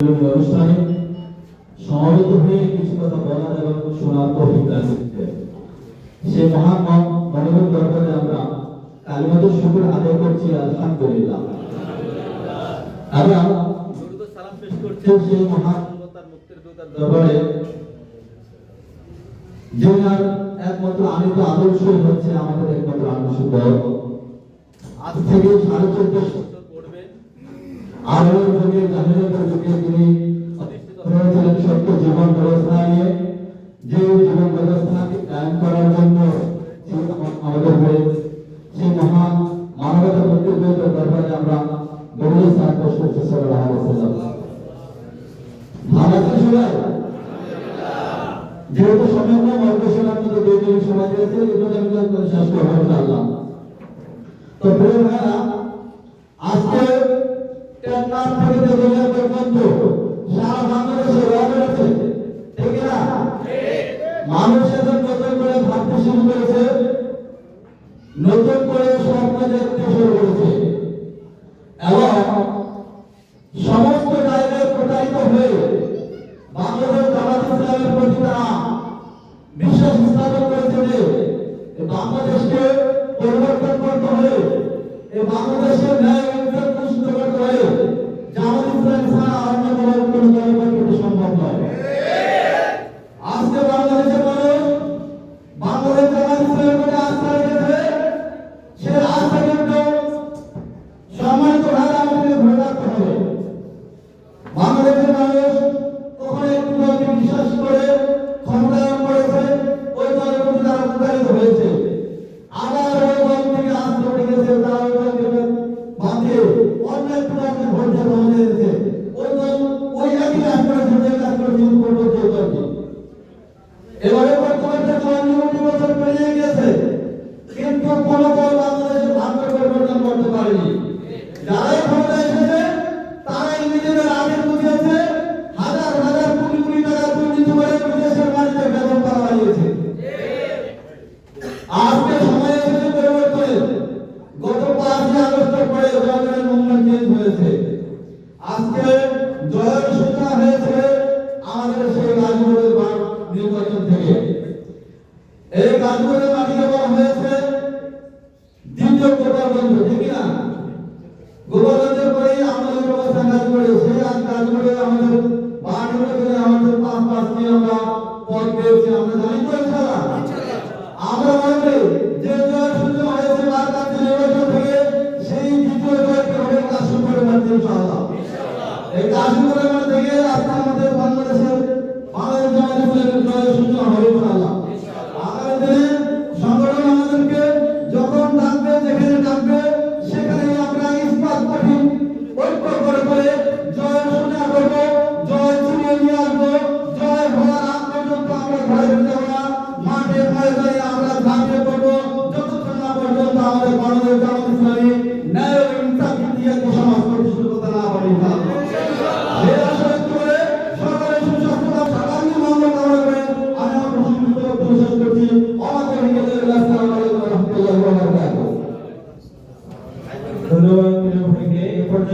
অনুষ্ঠানে সমবেত হয়ে কিছু কথা বলার এবং শোনার তৌফিক সে মহান মনোবল দরবারে আমরা কালিমাত শুকুর আদায় করছি, আলহামদুলিল্লাহ। তো সেই মহান দরবারে। আদর্শ হচ্ছে আমাদের একমাত্র আদর্শ আজ থেকে সাড়ে চোদ্দশো আরবের যুগে জাহিলিয়াতের যুগে তিনি হয়েছিলেন সত্য জীবন ব্যবস্থা নিয়ে, যে জীবন ব্যবস্থাকে কায়েম করার জন্য আমাদের হয়ে সেই মহান মানবতা প্রতিযোগিত দরবারে আমরা সার পেশ করছি সাল্লাল্লাহু আলাইহি ওয়াসাল্লাম ভালো আছেন সবাই? যেহেতু শেষ করব তো প্রিয় ভাইরা টেকনাফ থেকে দেবলিয়া পর্যন্ত সারা বাংলাদেশে রওনা হয়েছে ঠিক না? মানুষ এখন নতুন করে ভাবতে শুরু করেছে, নতুন করে স্বপ্ন দেখতে শুরু করেছে। গেছে। তারা ওই দলকে বাঁধিয়ে অন্য একটি দলকে ভোট দিয়ে জমা দিয়ে দিয়েছে ওই দল ওই একই কাজ কাজ করে পাওয়া বাড়িয়েছে আজকে আজকে জয়ের সূচনা হয়েছে আমাদের সেই গাছগুলোর নির্বাচন থেকে। এই গাছগুলোর মাটিকে বলা হয়েছে, দ্বিতীয় প্রকল্প ঠিক এই কাশিমপুরের মধ্যে থেকে আজকে আমাদের বাংলাদেশের বাংলাদেশ জামাতে ইসলামের হবে ইনশাআল্লাহ। আমাদেরকে যখন ডাকবে, যেখানে ডাকবে, সেখানে আমরা ইস্পাত কঠিন ঐক্য করে করে জয়ের সূচনা করব, জয় ছুটিয়ে নিয়ে আসব, জয় হওয়ার আগ আমরা ঘরে যাব না। মাঠে ময়দানে আমরা ঝাঁপিয়ে পড়ব। যতক্ষণ না পর্যন্ত আমাদের বাংলাদেশ জামাতে ন্যায়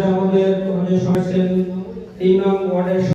আমাদের অনেক সময় ইমাম ওয়ার্ডের